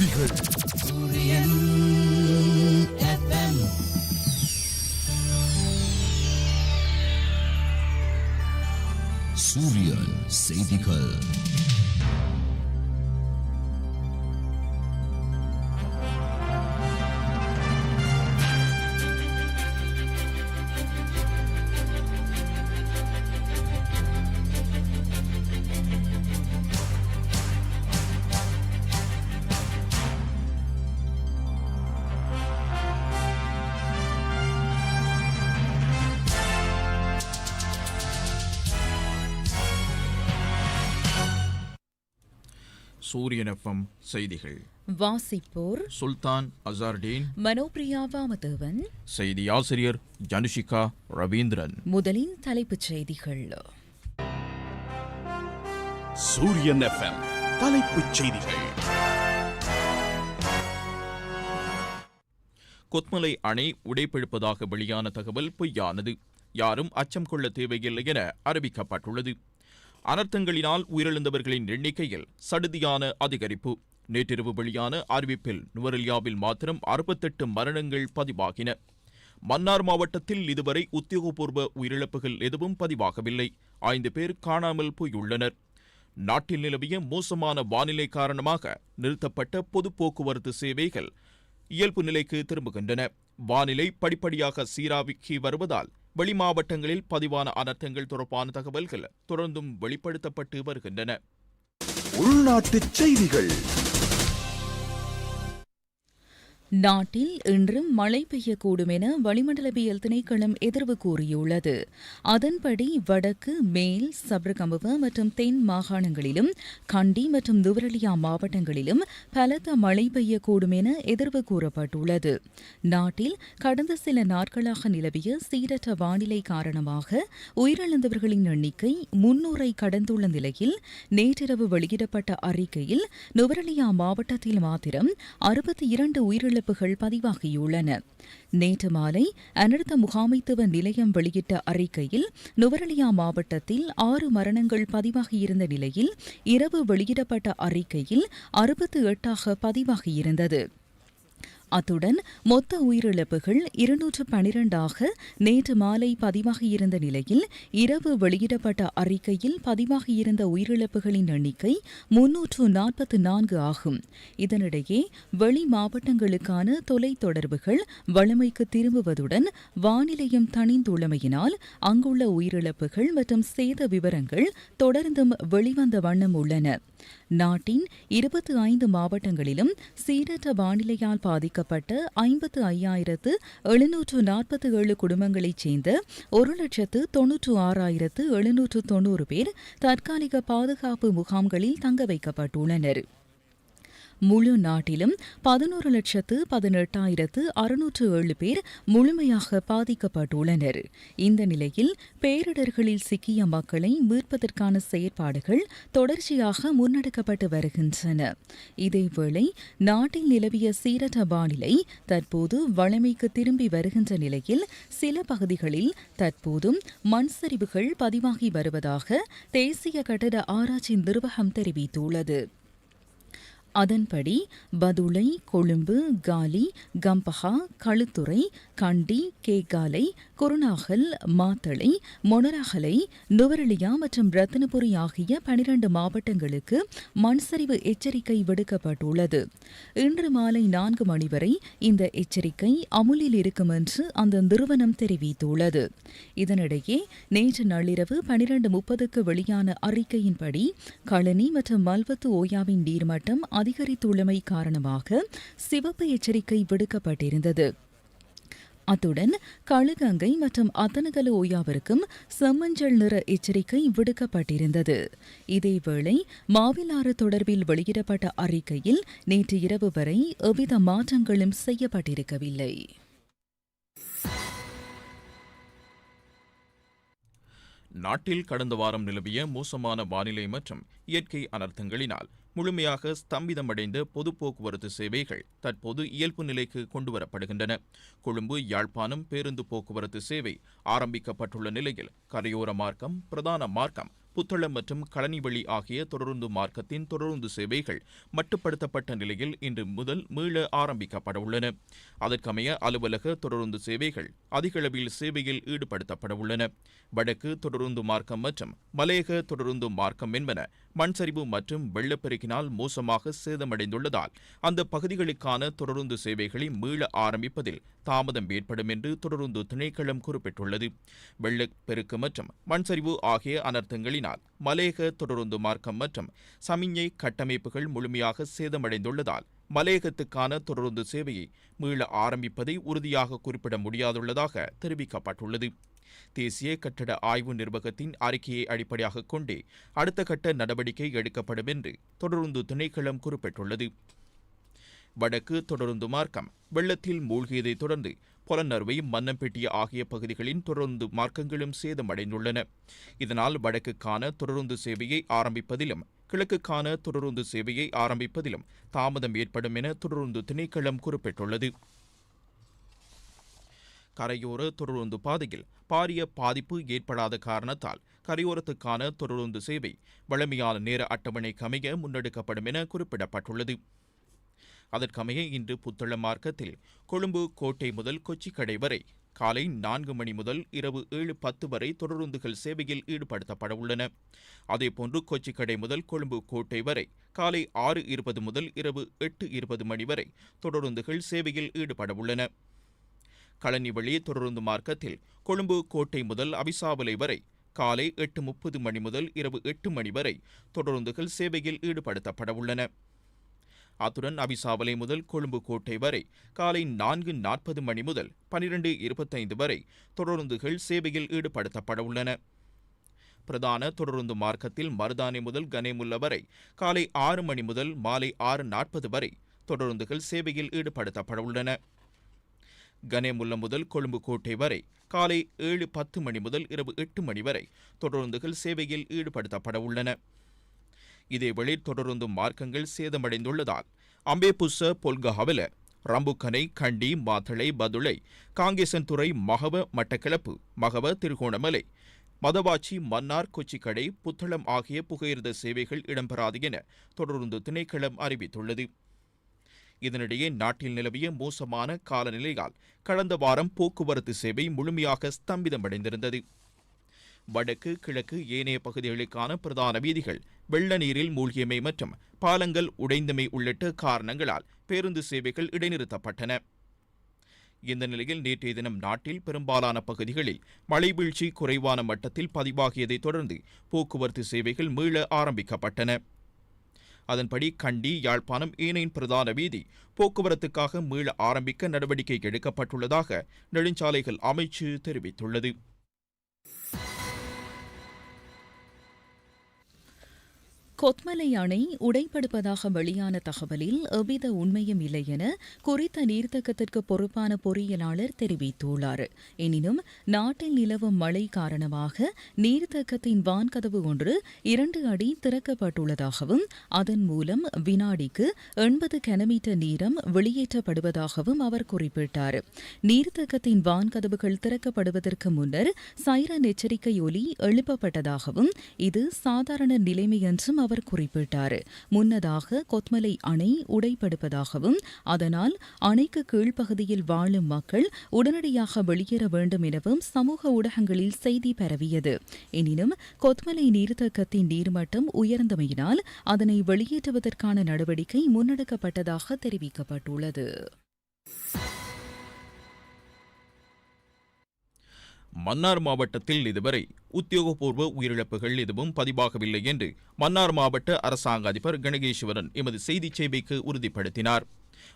செய்திகள் சூரியன் செய்திகள் சூரியன் எஃப்எம் செய்திகள். வாசிப்போர் சுல்தான் அசார்டீன். மனோபிரியா வாமதேவன் செய்தி ஆசிரியர் ஜனுஷிகா ரவீந்திரன். முதலின் தலைப்புச் செய்திகள். சூரியன் எஃப்எம் தலைப்புச் செய்திகள். கொத்மலை அணை உடைப்பெழுப்பதாக வெளியான தகவல் பொய்யானது. யாரும் அச்சம் கொள்ள தேவையில்லை என அறிவிக்கப்பட்டுள்ளது. அனர்த்தங்களினால் உயிரிழந்தவர்களின் எண்ணிக்கையில் சடுதியான அதிகரிப்பு. நேற்றிரவு வெளியான அறிவிப்பில் நுவரெலியாவில் மாத்திரம் அறுபத்தெட்டு மரணங்கள் பதிவாகின. மன்னார் மாவட்டத்தில் இதுவரை உத்தியோகபூர்வ உயிரிழப்புகள் எதுவும் பதிவாகவில்லை. ஐந்து பேர் காணாமல் போயுள்ளனர். நாட்டில் நிலவிய மோசமான வானிலை காரணமாக நிறுத்தப்பட்ட பொது போக்குவரத்து சேவைகள் இயல்பு நிலைக்கு திரும்புகின்றன. வானிலை படிப்படியாக சீராவிக்கி வருவதால் வெளி மாவட்டங்களில் பதிவான அனர்த்தங்கள் தொடர்பான தகவல்கள் தொடர்ந்தும் வெளிப்படுத்தப்பட்டு வருகின்றன. உள்நாட்டுச் செய்திகள். நாட்டில் இன்றும் மழை பெய்யக்கூடும் என வளிமண்டலவியல் திணைக்களம் எதிர்வு கூறியுள்ளது. அதன்படி வடக்கு மேல் சப்ரகமுவ மற்றும் தென் மாகாணங்களிலும் கண்டி மற்றும் துவரலியா மாவட்டங்களிலும் பலத்த மழை பெய்யக்கூடும் என எதிர்வு கூறப்பட்டுள்ளது. நாட்டில் கடந்த சில நாட்களாக நிலவிய சீரற்ற வானிலை காரணமாக உயிரிழந்தவர்களின் எண்ணிக்கை முன்னூரை கடந்துள்ள நிலையில் நேற்றிரவு வெளியிடப்பட்ட அறிக்கையில் நுவரலியா மாவட்டத்தில் மாத்திரம் அறுபத்தி இரண்டு உயிரிழந்த உயிரிழப்புகள் பதிவாகியுள்ளன. நேற்று மாலை அனர்த்த முகாமைத்துவ நிலையம் வெளியிட்ட அறிக்கையில் நுவரெலியா மாவட்டத்தில் ஆறு மரணங்கள் பதிவாகியிருந்த நிலையில் இரவு வெளியிடப்பட்ட அறிக்கையில் அறுபத்து எட்டாக பதிவாகியிருந்தது. அத்துடன் மொத்த உயிரிழப்புகள் இருநூற்று பனிரெண்டாக நேற்று மாலை பதிவாகியிருந்த நிலையில் இரவு வெளியிடப்பட்ட அறிக்கையில் பதிவாகியிருந்த உயிரிழப்புகளின் எண்ணிக்கை முன்னூற்று நாற்பத்து நான்கு ஆகும். இதனிடையே வெளி மாவட்டங்களுக்கான தொலைத்தொடர்புகள் வழமைக்கு திரும்புவதுடன் வானிலையும் தணிந்துள்ளமையினால் அங்குள்ள உயிரிழப்புகள் மற்றும் சேத விவரங்கள் தொடர்ந்தும் வெளிவந்த வண்ணம் உள்ளன. நாட்டின் இருபத்தி ஐந்து மாவட்டங்களிலும் சீரற்ற வானிலையால் பாதிக்கப்பட்ட ஐம்பத்து ஐயாயிரத்து எழுநூற்று நாற்பத்தி ஏழு குடும்பங்களைச் சேர்ந்த ஒரு லட்சத்து தொன்னூற்று ஆறாயிரத்து எழுநூற்று தொன்னூறு பேர் தற்காலிக பாதுகாப்பு முகாம்களில் தங்க வைக்கப்பட்டுள்ளனர். முழு நாட்டிலும் பதினோரு லட்சத்து பதினெட்டாயிரத்து அறுநூற்று ஏழு பேர் முழுமையாக பாதிக்கப்பட்டுள்ளனர். இந்த நிலையில் பேரிடர்களில் சிக்கிய மக்களை மீட்பதற்கான செயற்பாடுகள் தொடர்ச்சியாக முன்னெடுக்கப்பட்டு வருகின்றன. இதேவேளை நாட்டில் நிலவிய சீரற்ற வானிலை தற்போது வழமைக்கு திரும்பி வருகின்ற நிலையில் சில பகுதிகளில் தற்போதும் மண் சரிவுகள் பதிவாகி வருவதாக தேசிய கட்டட ஆராய்ச்சி நிர்வாகம் தெரிவித்துள்ளது. அதன்படி பதுளை கொழும்பு காலி கம்பஹா களுத்துறை கண்டி கேகாலை குருநாகல் மாத்தளை மொனராகலை நுவரெலியா மற்றும் ரத்தினபுரி ஆகிய பனிரண்டு மாவட்டங்களுக்கு மண்சரிவு எச்சரிக்கை விடுக்கப்பட்டுள்ளது. இன்று மாலை நான்கு மணி வரை இந்த எச்சரிக்கை அமுலில் இருக்கும் என்று அந்த நிறுவனம் தெரிவித்துள்ளது. இதனிடையே நேற்று நள்ளிரவு பனிரண்டு முப்பதுக்கு வெளியான அறிக்கையின்படி களனி மற்றும் மல்வத்து ஓயாவின் நீர்மட்டம் அதிகரித்துள்ளமை காரணமாக சிவப்பு எச்சரிக்கை விடுக்கப்பட்டிருந்தது. அத்துடன் களுகங்கை மற்றும் அத்தனகல ஓயாவிற்கும் செம்மஞ்சள் நிற எச்சரிக்கை விடுக்கப்பட்டிருந்தது. இதேவேளை மாவிலாறு தொடர்பில் வெளியிடப்பட்ட அறிக்கையில் நேற்று இரவு வரை எவ்வித மாற்றங்களும் செய்யப்பட்டிருக்கவில்லை. நாட்டில் கடந்த வாரம் நிலவிய மோசமான வானிலை மற்றும் இயற்கை அனர்த்தங்களினால் முழுமையாக ஸ்தம்பிதமடைந்த பொது போக்குவரத்து சேவைகள் தற்போது இயல்பு நிலைக்கு கொண்டுவரப்படுகின்றன. கொழும்பு யாழ்ப்பாணம் பேருந்து போக்குவரத்து சேவை ஆரம்பிக்கப்பட்டுள்ள நிலையில் கரையோர மார்க்கம் பிரதான மார்க்கம் புத்தளம் மற்றும் களனிவழி ஆகிய தொடருந்து மார்க்கத்தின் தொடருந்து சேவைகள் மட்டுப்படுத்தப்பட்ட நிலையில் இன்று முதல் மீள ஆரம்பிக்கப்படவுள்ளன. அதற்கமைய அலுவலக தொடருந்து சேவைகள் அதிகளவில் சேவையில் ஈடுபடுத்தப்பட உள்ளன வடக்கு தொடருந்து மார்க்கம் மற்றும் மலையக தொடருந்து மார்க்கம் என்பன மண் சரிவு மற்றும் வெள்ளப்பெருக்கினால் மோசமாக சேதமடைந்துள்ளதால் அந்த பகுதிகளுக்கான தொடருந்து சேவைகளை மீள ஆரம்பிப்பதில் தாமதம் ஏற்படும் என்று தொடருந்து திணைக்களம் குறிப்பிட்டுள்ளது. வெள்ளப்பெருக்கு மற்றும் மண் சரிவு ஆகிய அனர்த்தங்களினால் மலேக தொடருந்து மார்க்கம் மற்றும் சமிஞ்ஞை கட்டமைப்புகள் முழுமையாக சேதமடைந்துள்ளதால் மலையகத்துக்கான தொடருந்து சேவையை மீள ஆரம்பிப்பதை உறுதியாக குறிப்பிட முடியாதுள்ளதாக தெரிவிக்கப்பட்டுள்ளது. தேசிய கட்டட ஆய்வு நிர்வாகத்தின் அறிக்கையை அடிப்படையாக கொண்டே அடுத்த கட்ட நடவடிக்கை எடுக்கப்படும் என்று தொடருந்து திணைக்களம் குறிப்பிட்டுள்ளது. வடக்கு தொடருந்து மார்க்கம் வெள்ளத்தில் மூழ்கியதைத் தொடர்ந்து பொலநர்வை மன்னம்பெட்டிய ஆகிய பகுதிகளின் தொடருந்து மார்க்கங்களும் சேதமடைந்துள்ளன. இதனால் வடக்குக்கான தொடருந்து சேவையை ஆரம்பிப்பதிலும் கிழக்குக்கான தொடருந்து சேவையை ஆரம்பிப்பதிலும் தாமதம் ஏற்படும் என தொடருந்து திணைக்களம் குறிப்பிட்டுள்ளது. கரையோர தொடருந்து பாதையில் பாரிய பாதிப்பு ஏற்படாத காரணத்தால் கரையோரத்துக்கான தொடருந்து சேவை வழமையான நேர அட்டவணை கமைய முன்னெடுக்கப்படும் என குறிப்பிடப்பட்டுள்ளது. அதற்கமைய இன்று புத்தள மார்க்கத்தில் கொழும்பு கோட்டை முதல் கொச்சிக்கடை வரை காலை நான்கு மணி முதல் இரவு ஏழு பத்து வரை தொடருந்துகள் சேவையில் ஈடுபடுத்தப்பட உள்ளன. அதேபோன்று கொச்சிக்கடை முதல் கொழும்பு கோட்டை வரை காலை ஆறு இருபது முதல் இரவு எட்டு இருபது மணி வரை தொடருந்துகள் சேவையில் ஈடுபட உள்ளன. களனிவழி தொடருந்து மார்க்கத்தில் கொழும்பு கோட்டை முதல் அவிசாவலை வரை காலை எட்டு முப்பது மணி முதல் இரவு எட்டு மணி வரை தொடருந்துகள் சேவையில் ஈடுபடுத்தப்பட உள்ளன. அத்துடன் அவிசாவலை முதல் கொழும்பு கோட்டை வரை காலை நான்கு நாற்பது மணி முதல் பனிரெண்டு இருபத்தைந்து வரை தொடருந்துகள் சேவையில் ஈடுபடுத்தப்பட உள்ளன. பிரதான தொடருந்து மார்க்கத்தில் மருதானை முதல் கனேமுல்ல வரை காலை ஆறு மணி முதல் மாலை ஆறு நாற்பது வரை தொடருந்துகள் சேவையில் ஈடுபடுத்தப்பட உள்ளன. கனேமுல்லம் முதல் கொழும்பு கோட்டை வரை காலை ஏழு பத்து மணி முதல் இரவு எட்டு மணி வரை தொடருந்துகள் சேவையில் ஈடுபடுத்தப்பட உள்ளன. இதேவேளை தொடருந்து மார்க்கங்கள் சேதமடைந்துள்ளதால் அம்பேபுச பொல்கஹவல ரம்புக்கனை கண்டி மாத்தளை பதுளை காங்கேசன்துறை மகவ மட்டக்களப்பு மகவ திருகோணமலை மதவாச்சி மன்னார் கொச்சிக்கடை புத்தளம் ஆகிய புகையிரத சேவைகள் இடம்பெறாது என தொடருந்து திணைக்களம் அறிவித்துள்ளது. இதனிடையே நாட்டில் நிலவிய மோசமான காலநிலையால் கடந்த வாரம் போக்குவரத்து சேவை முழுமையாக ஸ்தம்பிதமடைந்திருந்தது. வடக்கு கிழக்கு ஏனைய பகுதிகளுக்கான பிரதான வீதிகள் வெள்ள நீரில் மூழ்கியமை மற்றும் பாலங்கள் உடைந்தமை உள்ளிட்ட காரணங்களால் பேருந்து சேவைகள் இடைநிறுத்தப்பட்டன. இந்த நிலையில் நேற்றைய தினம் நாட்டில் பெரும்பாலான பகுதிகளில் மழை வீழ்ச்சி குறைவான மட்டத்தில் பதிவாகியதைத் தொடர்ந்து போக்குவரத்து சேவைகள் மீள ஆரம்பிக்கப்பட்டன. அதன்படி கண்டி யாழ்ப்பாணம் ஏனையின் பிரதான வீதி போக்குவரத்துக்காக மீள ஆரம்பிக்க நடவடிக்கை எடுக்கப்பட்டுள்ளதாக நெடுஞ்சாலைகள் அமைச்சு தெரிவித்துள்ளது. கொத்மலை அணை உடைப்படுப்பதாக வெளியான தகவலில் எவ்வித உண்மையும் இல்லை என குறித்த நீர்த்தக்கத்திற்கு பொறுப்பான பொறியியலாளர் தெரிவித்துள்ளார். எனினும் நாட்டில் நிலவும் மழை காரணமாக நீர்த்தக்கத்தின் வான்கதவு ஒன்று இரண்டு அடி திறக்கப்பட்டுள்ளதாகவும் அதன் மூலம் வினாடிக்கு எண்பது கனமீட்டர் நீரம் வெளியேற்றப்படுவதாகவும் அவர் குறிப்பிட்டார். நீர்த்தக்கத்தின் வான்கதவுகள் திறக்கப்படுவதற்கு முன்னர் சைரன் எச்சரிக்கை ஒலி எழுப்பப்பட்டதாகவும் இது சாதாரண நிலைமை என்றும் அவர் அவர் குறிப்பிட்டார். முன்னதாக கொத்மலை அணை உடைப்படுப்பதாகவும் அதனால் அணைக்கு கீழ்ப்பகுதியில் வாழும் மக்கள் உடனடியாக வெளியேற வேண்டும் எனவும் சமூக ஊடகங்களில் செய்தி பரவியது. எனினும் கொத்மலை நீர்த்தக்கத்தின் நீர்மட்டம் உயர்ந்தமையினால் அதனை வெளியேற்றுவதற்கான நடவடிக்கை முன்னெடுக்கப்பட்டதாக தெரிவிக்கப்பட்டுள்ளது. மன்னார் மாவட்டத்தில் இதுவரை உத்தியோகபூர்வ உயிரிழப்புகள் எதுவும் பதிவாகவில்லை என்று மன்னார் மாவட்ட அரசாங்க அதிபர் கணகேஸ்வரன் எமது செய்திச் சேவைக்கு உறுதிப்படுத்தினார்.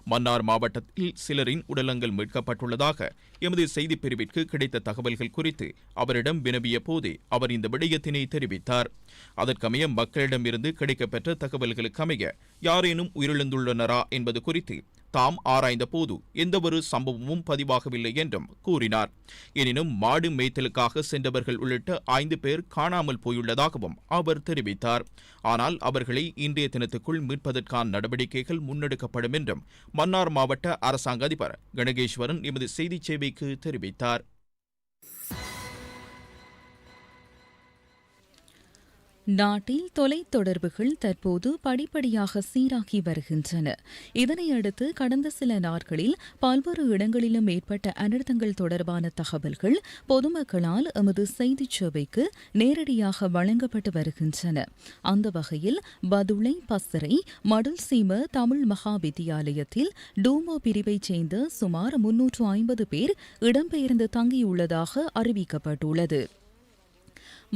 மன்னார் மாவட்டத்தில் சிலரின் உடலங்கள் மீட்கப்பட்டுள்ளதாக எமது செய்திப் பிரிவிற்கு கிடைத்த தகவல்கள் குறித்து அவரிடம் வினவிய போதே அவர் இந்த விடயத்தினை தெரிவித்தார். அதற்கமைய மக்களிடமிருந்து கிடைக்கப்பெற்ற தகவல்களுக்கமைய யாரேனும் உயிரிழந்துள்ளனரா என்பது குறித்து தாம் ஆராய்ந்த போது எந்தவொரு சம்பவமும் பதிவாகவில்லை என்றும் கூறினார். எனினும் மாடு மேய்த்தலுக்காக சென்றவர்கள் உள்ளிட்ட ஐந்து பேர் காணாமல் போயுள்ளதாகவும் அவர் தெரிவித்தார். ஆனால் அவர்களை இன்றைய தினத்துக்குள் மீட்பதற்கான நடவடிக்கைகள் முன்னெடுக்கப்படும் என்றும் மன்னார் மாவட்ட அரசாங்க அதிபர் கணகேஸ்வரன் எமது செய்திச் சேவைக்கு தெரிவித்தார். நாட்டில் தொலைத்தொடர்புகள் தற்போது படிப்படியாக சீராகி வருகின்றன. இதனையடுத்து கடந்த சில நாட்களில் பல்வேறு இடங்களிலும் ஏற்பட்ட அனர்த்தங்கள் தொடர்பான தகவல்கள் பொதுமக்களால் எமது செய்திச் சேவைக்கு நேரடியாக வழங்கப்பட்டு வருகின்றன. அந்த வகையில் பதுளை பசறை மடுல்சீம தமிழ் மகா வித்தியாலயத்தில் டூமோ பிரிவைச் சேர்ந்த சுமார் முன்னூற்று ஐம்பது பேர் இடம்பெயர்ந்து தங்கியுள்ளதாக அறிவிக்கப்பட்டுள்ளது.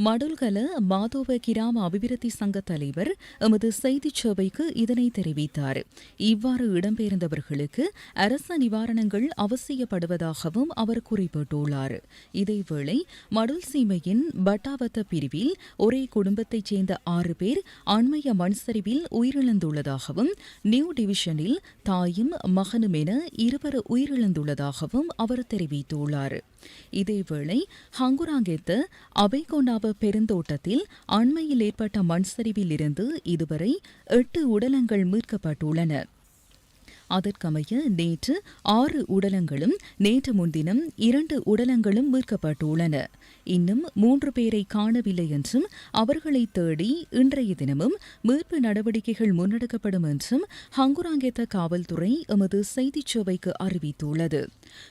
மடுல்கல மாதோவ கிராம அபிவிருத்தி சங்க தலைவர் எமது செய்திச் சேவைக்கு இதனை தெரிவித்தார். இவ்வாறு இடம்பெயர்ந்தவர்களுக்கு அரச நிவாரணங்கள் அவசியப்படுவதாகவும் அவர் குறிப்பிட்டுள்ளார். இதேவேளை மடுல் சீமையின் பட்டாவத்த பிரிவில் ஒரே குடும்பத்தைச் சேர்ந்த ஆறு பேர் அண்மைய மண்சரிவில் உயிரிழந்துள்ளதாகவும் நியூ டிவிஷனில் தாயும் மகனும் என இருவர் உயிரிழந்துள்ளதாகவும் அவர் தெரிவித்துள்ளார். இதேவேளை ஹங்குராங்கெத்த அபைகொண்டாவ பெருந்தோட்டத்தில் அண்மையில் ஏற்பட்ட மண்சரிவில் இருந்து இதுவரை எட்டு உடலங்கள் மீட்கப்பட்டுள்ளன. அதற்கமைய நேற்று ஆறு உடலங்களும் நேற்று முன்தினம் இரண்டு உடலங்களும் மீட்கப்பட்டுள்ளன. இன்னும் மூன்று பேரை காணவில்லை என்றும் அவர்களை தேடி இன்றைய தினமும் மீட்பு நடவடிக்கைகள் முன்னெடுக்கப்படும் என்றும் ஹங்குராங்கெத்த காவல்துறை எமது செய்திச் சேவைக்கு அறிவித்துள்ளது.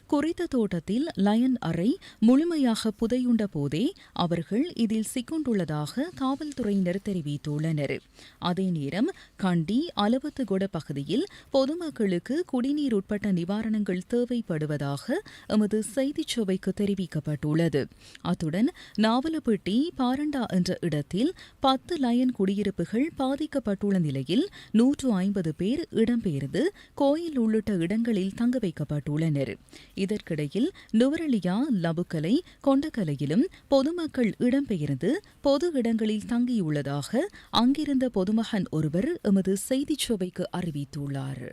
குறித்த தோட்டத்தில் லயன் அறை முழுமையாக புதையுண்ட போதே அவர்கள் இதில் சிக்கொண்டுள்ளதாக காவல்துறையினர் தெரிவித்துள்ளனர். அதே நேரம் கண்டி அலவத்துகொட பகுதியில் பொதுமக்களுக்கு குடிநீர் உட்பட்ட நிவாரணங்கள் தேவைப்படுவதாக எமது செய்திச் சபைக்கு தெரிவிக்கப்பட்டுள்ளது. அத்துடன் நாவலப்பட்டி பாரண்டா என்ற இடத்தில் பத்து லயன் குடியிருப்புகள் பாதிக்கப்பட்டுள்ள நிலையில் நூற்று ஐம்பது பேர் இடம்பெயர்ந்து கோயில் உள்ளிட்ட இடங்களில் தங்க வைக்கப்பட்டுள்ளனர். இதற்கிடையில் நுவரலியா லபுக்கலை கொண்டகலையிலும் பொதுமக்கள் இடம்பெயர்ந்து பொது இடங்களில் தங்கியுள்ளதாக அங்கிருந்த பொதுமகன் ஒருவர் எமது செய்திச் சபைக்கு அறிவித்துள்ளார்.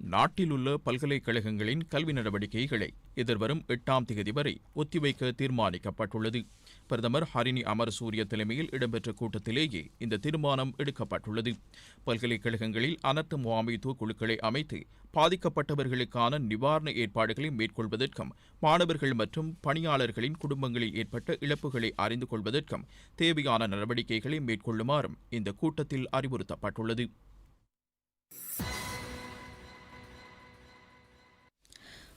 நாட்டில் உள்ள பல்கலைக்கழகங்களின் கல்வி நடவடிக்கைகளை எதிர்வரும் எட்டாம் தேதி வரை ஒத்திவைக்க தீர்மானிக்கப்பட்டுள்ளது. பிரதமர் ஹரிணி அமரசூரிய தலைமையில் இடம்பெற்ற கூட்டத்திலேயே இந்த தீர்மானம் எடுக்கப்பட்டுள்ளது. பல்கலைக்கழகங்களில் அனர்த்த முகாமைத்துவ குழுக்களை அமைத்து பாதிக்கப்பட்டவர்களுக்கான நிவாரண ஏற்பாடுகளை மேற்கொள்வதற்கும் மாணவர்கள் மற்றும் பணியாளர்களின் குடும்பங்களில் ஏற்பட்ட இழப்புகளை அறிந்து கொள்வதற்கும் தேவையான நடவடிக்கைகளை மேற்கொள்ளுமாறும் இந்த கூட்டத்தில் அறிவுறுத்தப்பட்டுள்ளது.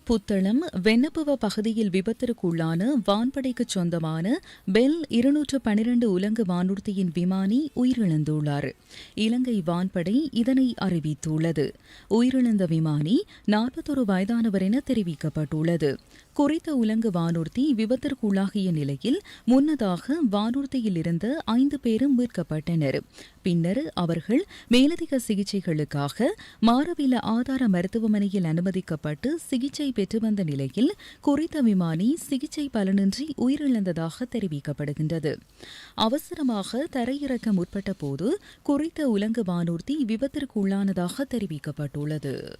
புத்தளம் வெண்ணப்புவ பகுதியில் விபத்திற்குள்ளான வான்படைக்கு சொந்தமான பெல் இருநூற்று பனிரண்டு உலங்கு வானூர்தியின் விமானி உயிரிழந்துள்ளார். இலங்கை வான்படை இதனை அறிவித்துள்ளது. உயிரிழந்த விமானி நாற்பத்தொரு வயதானவர் என தெரிவிக்கப்பட்டுள்ளது. குறித்த உலங்கு வானூர்த்தி விபத்திற்குள்ளாகிய நிலையில் முன்னதாக வானூர்த்தியில் இருந்த ஐந்து பேரும் மீட்கப்பட்டனர். பின்னர் அவர்கள் மேலதிக சிகிச்சைகளுக்காக மாரவில ஆதார மருத்துவமனையில் அனுமதிக்கப்பட்டு சிகிச்சை பெற்று வந்த நிலையில் குறித்த விமானி சிகிச்சை பலனின்றி உயிரிழந்ததாக தெரிவிக்கப்படுகின்றது. அவசரமாக தரையிறக்க முற்பட்ட போது குறித்த உலங்கு வானூர்த்தி விபத்திற்குள்ளானதாக தெரிவிக்கப்பட்டுள்ளது.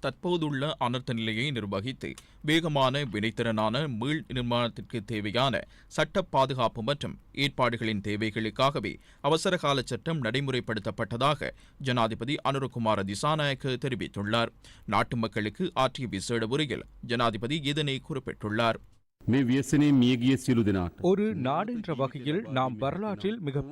தற்போதுள்ள அனர்த்த நிலையை நிர்வகித்து வேகமான வினைத்திறனான மீள் நிர்மாணத்திற்கு தேவையான சட்ட பாதுகாப்பு மற்றும் ஏற்பாடுகளின் தேவைகளுக்காகவே அவசரகால சட்டம் நடைமுறைப்படுத்தப்பட்டதாக ஜனாதிபதி அனுரகுமார திசாநாயக்க தெரிவித்துள்ளார். நாட்டு மக்களுக்கு ஆற்றிய விசேட உரையில் ஜனாதிபதி இதனை குறிப்பிட்டுள்ளார். ஒரு நாடு வகையில் நாம் வரலாற்றில் மிக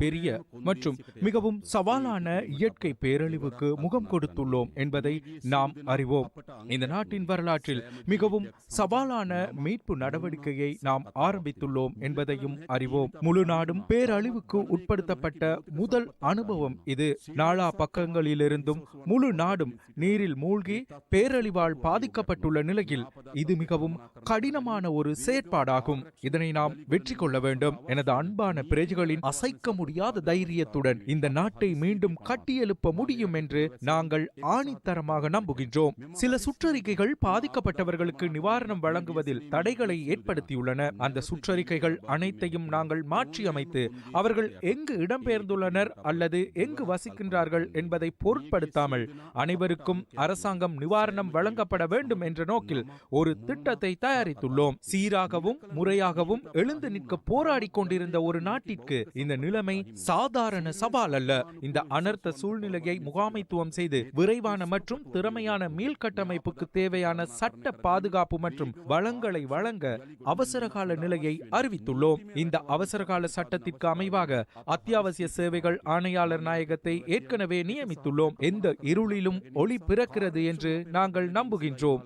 மற்றும் மிகவும் சவாலான இயற்கை பேரழிவுக்கு முகம் கொடுத்துள்ளோம் என்பதை நாம் அறிவோம். இந்த நாட்டின் வரலாற்றில் மிகவும் சவாலான மீட்பு நடவடிக்கையை நாம் ஆரம்பித்துள்ளோம் என்பதையும் அறிவோம். முழு நாடும் பேரழிவுக்கு உட்படுத்தப்பட்ட முதல் அனுபவம் இது. நாலா பக்கங்களிலிருந்தும் முழு நாடும் நீரில் மூழ்கி பேரழிவால் பாதிக்கப்பட்டுள்ள நிலையில் இது மிகவும் கடினமான ஒரு செயல் செயற்பாடாகும் இதனை நாம் வெற்றி கொள்ள வேண்டும். எனது அன்பான பிரஜைகளின் அசைக்க முடியாத தைரியத்துடன் இந்த நாட்டை மீண்டும் கட்டியெழுப்ப முடியும் என்று நாங்கள் ஆணித்தரமாக நம்புகின்றோம். சில சுற்றறிக்கைகள் பாதிக்கப்பட்டவர்களுக்கு நிவாரணம் வழங்குவதில் தடைகளை ஏற்படுத்தியுள்ளன. அந்த சுற்றறிக்கைகள் அனைத்தையும் நாங்கள் மாற்றியமைத்து அவர்கள் எங்கு இடம்பெயர்ந்துள்ளனர் அல்லது எங்கு வசிக்கின்றார்கள் என்பதை பொருட்படுத்தாமல் அனைவருக்கும் அரசாங்கம் நிவாரணம் வழங்கப்பட வேண்டும் என்ற நோக்கில் ஒரு திட்டத்தை தயாரித்துள்ளோம். சீராக எதிராகவும் முறையாகவும் எழுந்து நிற்க போராடி கொண்டிருந்த ஒரு நாட்டிற்கு இந்த நிலைமை சாதாரண சவால் அல்ல. இந்த அனர்த்த சூழ்நிலையை முகாமைத்துவம் செய்து விரைவான மற்றும் திறமையான மீள்கட்டமைப்புக்கு தேவையான சட்ட பாதுகாப்பு மற்றும் வளங்களை வழங்க அவசரகால நிலையை அறிவித்துள்ளோம். இந்த அவசரகால சட்டத்திற்கு அமைவாக அத்தியாவசிய சேவைகள் ஆணையாளர் நாயகத்தை ஏற்கனவே நியமித்துள்ளோம். எந்த இருளிலும் ஒளி பிறக்கிறது என்று நாங்கள் நம்புகின்றோம்.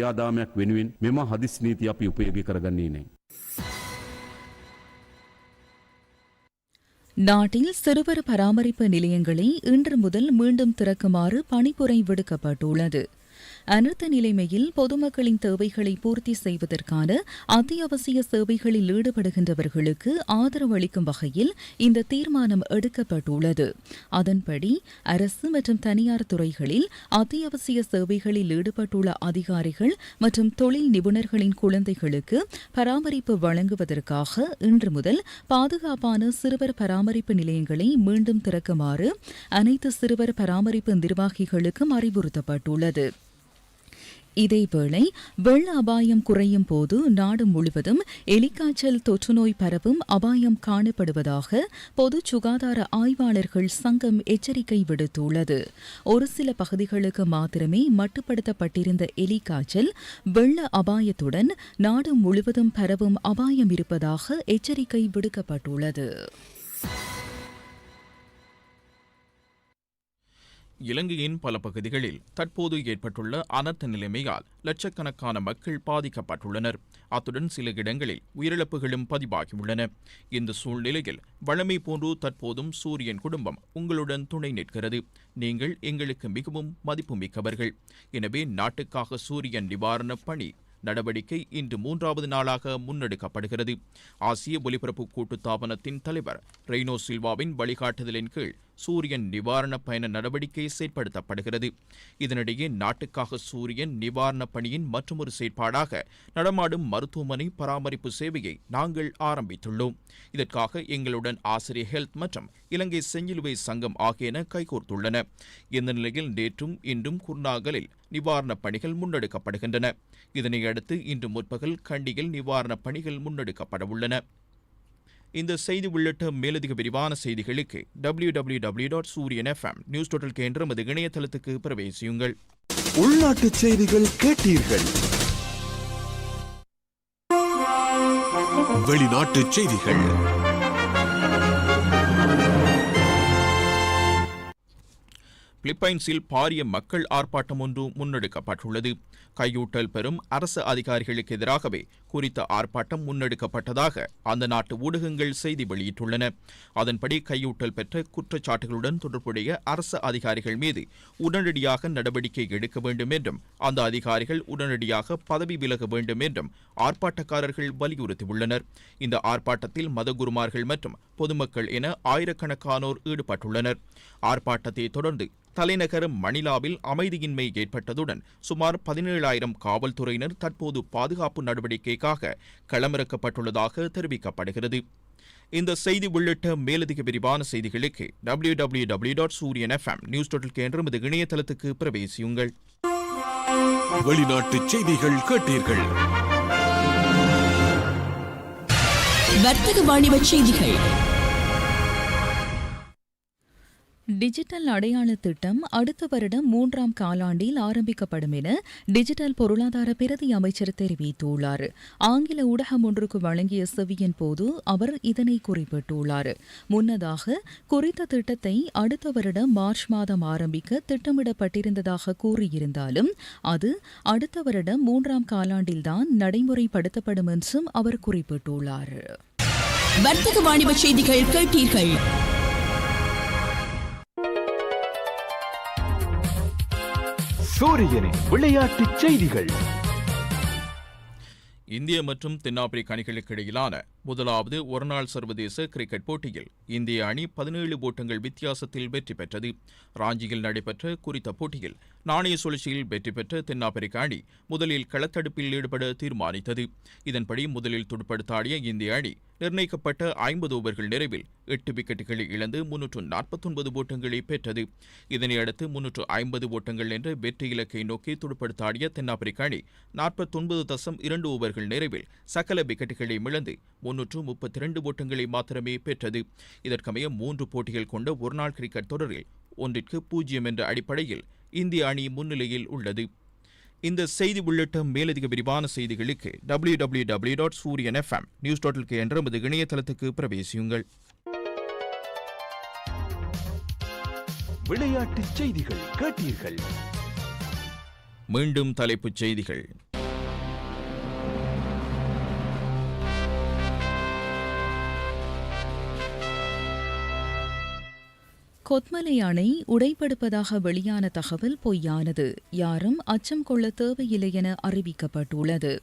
කරගන්නවා ඇරණුකොට. වෙනත් කිසිදු මර්ධනය ක්‍රියාදාමයක් වෙනුවෙන් මෙම හදිස් නීති අපි උපයෝගි කරගන්නේ නෑ. நாட்டில் சிறுவர் பராமரிப்பு நிலையங்களை இன்று முதல் மீண்டும் திறக்குமாறு பணிப்புரை விடுக்கப்பட்டுள்ளது அனர்த்த நிலைமையில் பொதுமக்களின் தேவைகளை பூர்த்தி செய்வதற்கான அத்தியாவசிய சேவைகளில் ஈடுபடுகின்றவர்களுக்கு ஆதரவு அளிக்கும் வகையில் இந்த தீர்மானம் எடுக்கப்பட்டுள்ளது. அதன்படி அரசு மற்றும் தனியார் துறைகளில் அத்தியாவசிய சேவைகளில் ஈடுபட்டுள்ள அதிகாரிகள் மற்றும் தொழில் நிபுணர்களின் குழந்தைகளுக்கு பராமரிப்பு வழங்குவதற்காக இன்று முதல் பாதுகாப்பான சிறுவர் பராமரிப்பு நிலையங்களை மீண்டும் திறக்குமாறு அனைத்து சிறுவர் பராமரிப்பு நிர்வாகிகளுக்கும் அறிவுறுத்தப்பட்டுள்ளது. இதேவேளை வெள்ள அபாயம் குறையும் போது நாடு முழுவதும் எலிக்காய்ச்சல் தொற்றுநோய் பரவும் அபாயம் காணப்படுவதாக பொது சுகாதார ஆய்வாளர்கள் சங்கம் எச்சரிக்கை விடுத்துள்ளது. ஒரு சில பகுதிகளுக்கு மாத்திரமே மட்டுப்படுத்தப்பட்டிருந்த எலிக்காய்ச்சல் வெள்ள அபாயத்துடன் நாடு முழுவதும் பரவும் அபாயம் இருப்பதாக எச்சரிக்கை விடுக்கப்பட்டுள்ளது. இலங்கையின் பல பகுதிகளில் தற்போது ஏற்பட்டுள்ள அனர்த்த நிலைமையால் லட்சக்கணக்கான மக்கள் பாதிக்கப்பட்டுள்ளனர். அத்துடன் சில இடங்களில் உயிரிழப்புகளும் பதிவாகியுள்ளன. இந்த சூழ்நிலையில் வளமை போன்று தற்போதும் சூரியன் குடும்பம் உங்களுடன் துணை நிற்கிறது. நீங்கள் எங்களுக்கு மிகவும் மதிப்புமிக்கவர்கள். எனவே நாட்டுக்காக சூரியன் நிவாரணப் பணி நடவடிக்கை இன்று மூன்றாவது நாளாக முன்னெடுக்கப்படுகிறது. ஆசிய ஒலிபரப்பு கூட்டுத்தாபனத்தின் தலைவர் ரெய்னோ சில்வாவின் வழிகாட்டுதலின் கீழ் சூரியன் நிவாரண பயண நடவடிக்கை செயற்படுத்தப்படுகிறது. இதனிடையே நாட்டுக்காக சூரியன் நிவாரண பணியின் மற்றொரு செயற்பாடாக நடமாடும் மருத்துவமனை பராமரிப்பு சேவையை நாங்கள் ஆரம்பித்துள்ளோம். இதற்காக எங்களுடன் ஆசிரியர் ஹெல்த் மற்றும் இலங்கை செஞ்சிலுவை சங்கம் ஆகியன கைகோர்த்துள்ளன. இந்த நிலையில் நேற்றும் இன்றும் குர்நாகலில் நிவாரணப் பணிகள் முன்னெடுக்கப்படுகின்றன. இதனையடுத்து இன்று முற்பகல் கண்டியில் நிவாரணப் பணிகள் முன்னெடுக்கப்பட உள்ளன இந்த செய்தி உள்ளிட்ட மேலதிக விரிவான செய்திகளுக்கு W W W dot Suriyan FM news total என்ற நமது இணையதளத்துக்கு பிரவேசியுங்கள். உள்நாட்டு செய்திகள் கேட்டீர்கள். வெளிநாட்டு செய்திகள். பிலிப்பைன்ஸில் பாரிய மக்கள் ஆர்ப்பாட்டம் ஒன்று முன்னெடுக்கப்பட்டுள்ளது. கையூட்டல் பெறும் அரசு அதிகாரிகளுக்கு எதிராகவே குறித்த ஆர்ப்பாட்டம் முன்னெடுக்கப்பட்டதாக அந்த நாட்டு ஊடகங்கள் செய்தி வெளியிட்டுள்ளன. அதன்படி கையூட்டல் பெற்ற குற்றச்சாட்டுகளுடன் தொடர்புடைய அரசு அதிகாரிகள் மீது உடனடியாக நடவடிக்கை எடுக்க வேண்டும் என்றும் அந்த அதிகாரிகள் உடனடியாக பதவி விலக வேண்டும் என்றும் ஆர்ப்பாட்டக்காரர்கள் வலியுறுத்தியுள்ளனர். இந்த ஆர்ப்பாட்டத்தில் மதகுருமார்கள் மற்றும் பொதுமக்கள் என ஆயிரக்கணக்கானோர் ஈடுபட்டுள்ளனர். ஆர்ப்பாட்டத்தை தொடர்ந்து தலைநகர் மணிலாவில் அமைதியின்மை ஏற்பட்டதுடன் சுமார் பதினேழாயிரம் காவல்துறையினர் தற்போது பாதுகாப்பு நடவடிக்கைக்காக களமிறக்கப்பட்டுள்ளதாக தெரிவிக்கப்படுகிறது. இந்த செய்தி உள்ளிட்ட மேலதிக விரிவான செய்திகளுக்கு W W W dot Suriyan FM news total என்ற நமது இணையதளத்துக்கு பிரவேசியுங்கள். வெளிநாட்டு செய்திகள் கேட்டீர்கள். வர்த்தக வாணிப செய்திகள். டிஜிட்டல் அடையாள திட்டம் அடுத்த வருடம் மூன்றாம் காலாண்டில் ஆரம்பிக்கப்படும் என டிஜிட்டல் பொருளாதார பிரதி அமைச்சர் தெரிவித்துள்ளார். ஆங்கில ஊடகம் ஒன்றுக்கு வழங்கிய செவியின் போது அவர் இதனை குறிப்பிட்டுள்ளார். முன்னதாக குறித்த திட்டத்தை அடுத்த வருடம் மார்ச் மாதம் ஆரம்பிக்க திட்டமிடப்பட்டிருந்ததாக கூறியிருந்தாலும் அது அடுத்த வருடம் மூன்றாம் காலாண்டில்தான் நடைமுறைப்படுத்தப்படும் என்றும் அவர் குறிப்பிட்டுள்ளார். வர்த்தக வாணிப செய்திகள் கேட்டீர்கள். சூரியனின் விளையாட்டு செய்திகள். இந்திய மற்றும் தென்னாப்பிரிக்க அணிகளுக்கு இடையிலான முதலாவது ஒருநாள் சர்வதேச கிரிக்கெட் போட்டியில் இந்திய அணி பதினேழு ஓட்டங்கள் வித்தியாசத்தில் வெற்றி பெற்றது. ராஞ்சியில் நடைபெற்ற குறித்த போட்டியில் நாணய சுழற்சியில் வெற்றி பெற்ற தென்னாப்பிரிக்க அணி முதலில் களத்தடுப்பில் ஈடுபட தீர்மானித்தது. இதன்படி முதலில் துடுப்படுத்தாடிய இந்திய அணி நிர்ணயிக்கப்பட்ட ஐம்பது ஓவர்கள் நிறைவில் எட்டு விக்கெட்டுகளை இழந்து முன்னூற்று நாற்பத்தொன்பது ஓட்டங்களை பெற்றது. இதனையடுத்து முன்னூற்று ஐம்பது ஓட்டங்கள் என்ற வெற்றி இலக்கை நோக்கி துடுப்படுத்தாடிய தென்னாப்பிரிக்க அணி நாற்பத்தொன்பது தசம் இரண்டு ஓவர்கள் நிறைவில் சகல விக்கெட்டுகளை இழந்து முன்னூற்று முப்பத்தி இரண்டு ஓட்டங்களை மாத்திரமே பெற்றது. இதற்கமைய மூன்று போட்டிகள் கொண்ட ஒருநாள் கிரிக்கெட் தொடரில் ஒன்றிற்கு பூஜ்ஜியம் என்ற அடிப்படையில் இந்திய அணி முன்னிலையில் உள்ளது. இந்த செய்தி உள்ளிட்ட மேலதிக விரிவான செய்திகளுக்கு W W W dot Suriyan FM news dot K என்ற நமது இணையதளத்துக்கு பிரவேசியுங்கள். விளையாட்டுச் செய்திகள் கேட்டீர்கள். மீண்டும் தலைப்புச் செய்திகள். கொத்மலை அணை உடைப்படுப்பதாக வெளியான தகவல் பொய்யானது. யாரும் அச்சம் கொள்ள தேவையில்லை என அறிவிக்கப்பட்டுள்ளது.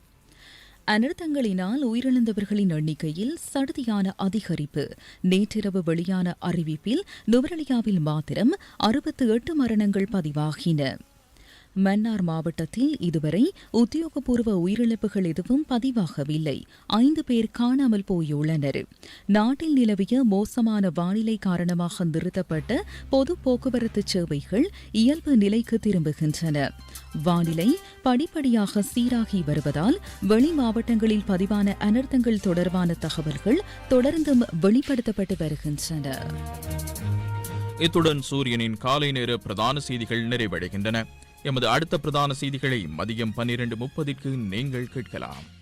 அனர்த்தங்களினால் உயிரிழந்தவர்களின் எண்ணிக்கையில் சடுதியான அதிகரிப்பு. நேற்றிரவு வெளியான அறிவிப்பில் நுவரலியாவில் மாத்திரம் அறுபத்து எட்டு மரணங்கள் பதிவாகின. மன்னார் மாவட்டத்தில் இதுவரை உத்தியோகபூர்வ உயிரிழப்புகள் எதுவும் பதிவாகவில்லை. ஐந்து பேர் காணாமல் போயுள்ளனர். நாட்டில் நிலவிய மோசமான வானிலை காரணமாக நிறுத்தப்பட்ட பொது போக்குவரத்து சேவைகள் இயல்பு நிலைக்கு திரும்புகின்றன. வானிலை படிப்படியாக சீராகி வருவதால் வெளி மாவட்டங்களில் பதிவான அனர்த்தங்கள் தொடர்பான தகவல்கள் தொடர்ந்தும் வெளிப்படுத்தப்பட்டு வருகின்றன. இத்துடன் சூரியனின் காலை நேர பிரதான செய்திகள் நிறைவடைகின்றன. எமது அடுத்த பிரதான செய்திகளை மதியம் பன்னிரண்டு முப்பதுக்கு நீங்கள் கேட்கலாம்.